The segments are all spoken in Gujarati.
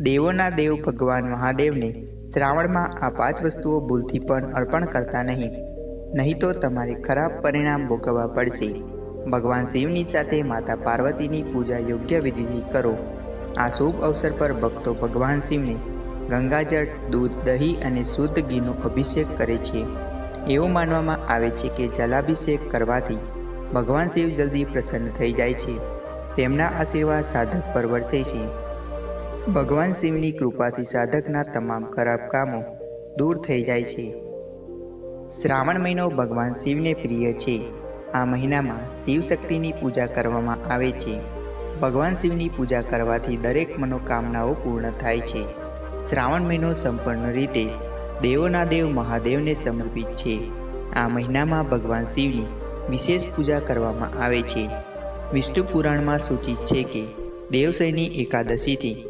દેવોના દેવ ભગવાન મહાદેવને શ્રાવણમાં આ પાંચ વસ્તુઓ ભૂલથી પણ અર્પણ કરતા નહીં. નહીં તો તમારે ખરાબ પરિણામ ભોગવવા પડશે. ભગવાન શિવની સાથે માતા પાર્વતીની પૂજા યોગ્ય વિધિથી કરો. આ શુભ અવસર પર ભક્તો ભગવાન શિવને ગંગાજળ, દૂધ, દહીં અને શુદ્ધ ઘીનો અભિષેક કરે છે. એવું માનવામાં આવે છે કે જલાભિષેક કરવાથી ભગવાન શિવ જલ્દી પ્રસન્ન થઈ જાય છે. તેમના આશીર્વાદ સાધક પર વરસે છે. ભગવાન શિવની કૃપાથી સાધકના તમામ ખરાબ કામો દૂર થઈ જાય છે. શ્રાવણ મહિનો ભગવાન શિવને પ્રિય છે. આ મહિનામાં શિવ શક્તિની પૂજા કરવામાં આવે છે. ભગવાન શિવની પૂજા કરવાથી દરેક મનોકામનાઓ પૂર્ણ થાય છે. શ્રાવણ મહિનો સંપૂર્ણ રીતે દેવોના દેવ મહાદેવને સમર્પિત છે. આ મહિનામાં ભગવાન શિવની વિશેષ પૂજા કરવામાં આવે છે. વિષ્ણુ પુરાણમાં સૂચિત છે કે દેવશયની એકાદશીથી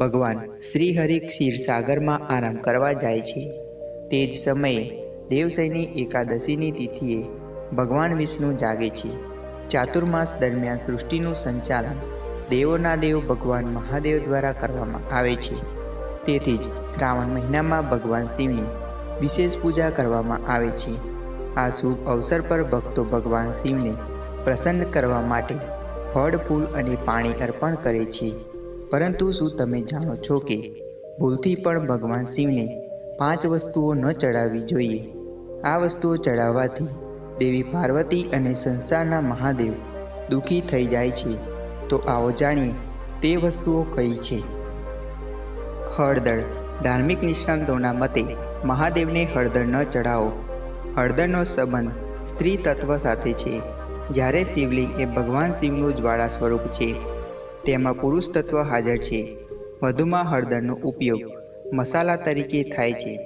ભગવાન શ્રીહરિ ક્ષીરસાગરમાં આરામ કરવા જાય છે. તે જ સમયે દેવશયની એકાદશીની તિથિએ ભગવાન વિષ્ણુ જાગે છે. ચાતુર્માસ દરમિયાન સૃષ્ટિનું સંચાલન દેવોના દેવ ભગવાન મહાદેવ દ્વારા કરવામાં આવે છે. તેથી જ શ્રાવણ મહિનામાં ભગવાન શિવની વિશેષ પૂજા કરવામાં આવે છે. આ શુભ અવસર પર ભક્તો ભગવાન શિવને પ્રસન્ન કરવા માટે ફળ, ફૂલ અને પાણી અર્પણ કરે છે. પરંતુ શું તમે જાણો છો કે ભૂલથી પણ ભગવાન શિવને પાંચ વસ્તુઓ ન ચડાવવી જોઈએ? આ વસ્તુઓ ચડાવવાથી દેવી પાર્વતી અને સંસારના મહાદેવ દુઃખી થઈ જાય છે. તો આવો જાણીએ તે વસ્તુઓ કઈ છે? હળદર. ધાર્મિક નિષ્ણાંતોના મતે મહાદેવને હળદર ન ચડાવો હળદરનો સંબંધ સ્ત્રી તત્વ સાથે છે. જ્યારે શિવલિંગ એ ભગવાન શિવનું જ્વાળા સ્વરૂપ છે. તેમાં પુરુષ તત્વ હાજર છે. વધુમાં હળદરનો ઉપયોગ મસાલા તરીકે થાય છે.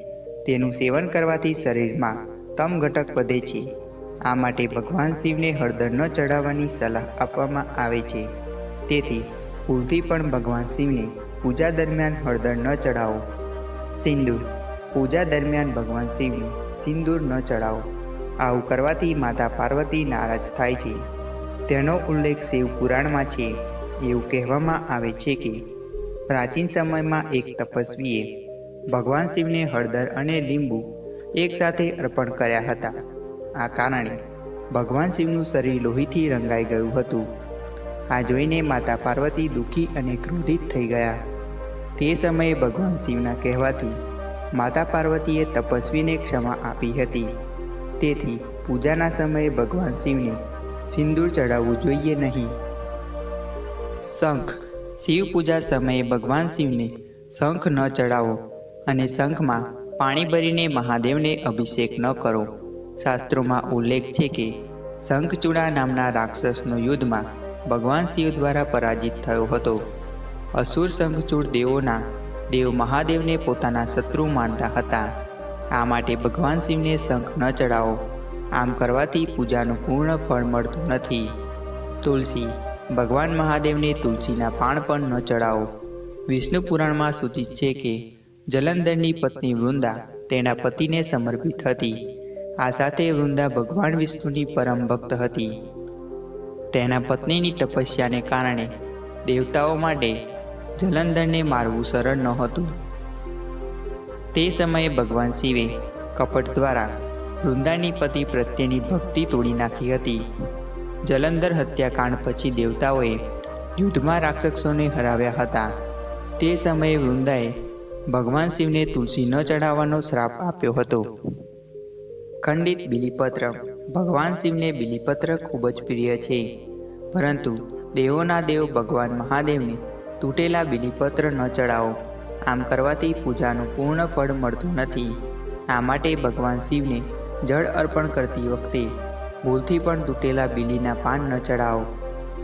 તેનું સેવન કરવાથી શરીરમાં તમ ઘટક વધે છે. આ માટે ભગવાન શિવને હળદર ન ચઢાવવાની સલાહ આપવામાં આવે છે. તેથી, ભૂલથી પણ ભગવાન શિવને પૂજા દરમિયાન હળદર ન ચડાવો સિંદૂર. પૂજા દરમિયાન ભગવાન શિવને સિંદૂર ન ચડાવો આવું કરવાથી માતા પાર્વતી નારાજ થાય છે. તેનો ઉલ્લેખ શિવ પુરાણમાં છે. એવું કહેવામાં આવે છે કે, પ્રાચીન સમયમાં એક તપસ્વીએ ભગવાન શિવને હળદર અને લીંબુ એકસાથે અર્પણ કર્યા હતા. આ કારણે ભગવાન શિવનું શરીર લોહીથી રંગાઈ ગયું હતું. આ જોઈને માતા પાર્વતી દુઃખી અને ક્રોધિત થઈ ગયા. તે સમયે ભગવાન શિવના કહેવાથી માતા પાર્વતીએ તપસ્વીને ક્ષમા આપી હતી. તેથી પૂજાના સમયે ભગવાન શિવને સિંદૂર ચડાવવું જોઈએ નહીં. શંખ. શિવ પૂજા સમયે ભગવાન શિવને શંખ ન ચડાવો અને શંખમાં પાણી ભરીને મહાદેવને અભિષેક ન કરો. શાસ્ત્રોમાં ઉલ્લેખ છે કે શંખચૂડા નામના રાક્ષસનો યુદ્ધમાં ભગવાન શિવ દ્વારા પરાજિત થયો હતો. અસુર શંખચૂડ દેવોના દેવ મહાદેવને પોતાના શત્રુ માનતા હતા. આ માટે ભગવાન શિવને શંખ ન ચડાવો આમ કરવાથી પૂજાનું પૂર્ણ ફળ મળતું નથી. તુલસી ભગવાન મહાદેવને તુલસીના પાન પણ ન ચડાવો. વિષ્ણુ પુરાણમાં સૂચિત છે કે જલંધરની પત્ની વૃંદા તેના પતિને સમર્પિત હતી. આ સાથે વૃંદા ભગવાન વિષ્ણુની પરમ ભક્ત હતી. તેના પત્નીની તપસ્યાને કારણે દેવતાઓ માટે જલંધરને મારવું સરળ નહોતું. તે સમયે ભગવાન શિવે કપટ દ્વારા વૃંદાની પતિ પ્રત્યેની ભક્તિ તોડી નાખી હતી. જલંધર હત્યાકાંડ પછી દેવતાઓએ યુદ્ધમાં રાક્ષસોને હરાવ્યા હતા. તે સમયે વૃંદાએ ભગવાન શિવને તુલસી ન ચઢાવવાનો શ્રાપ આપ્યો હતો. ખંડિત બિલીપત્ર. ભગવાન શિવને બિલીપત્ર ખૂબ જ પ્રિય છે. પરંતુ દેવોના દેવ ભગવાન મહાદેવને તૂટેલા બિલીપત્ર ન ચડાવો આમ કરવાથી પૂજાનું પૂર્ણ ફળ મળતું નથી. આ માટે ભગવાન શિવને જળ અર્પણ કરતી વખતે ભૂલથી પણ તૂટેલા બીલીના પાન ન ચડાવો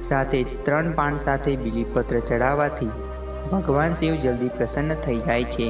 સાથે જ ત્રણ પાન સાથે બીલીપત્ર ચડાવવાથી ભગવાન શિવ જલ્દી પ્રસન્ન થઈ જાય છે.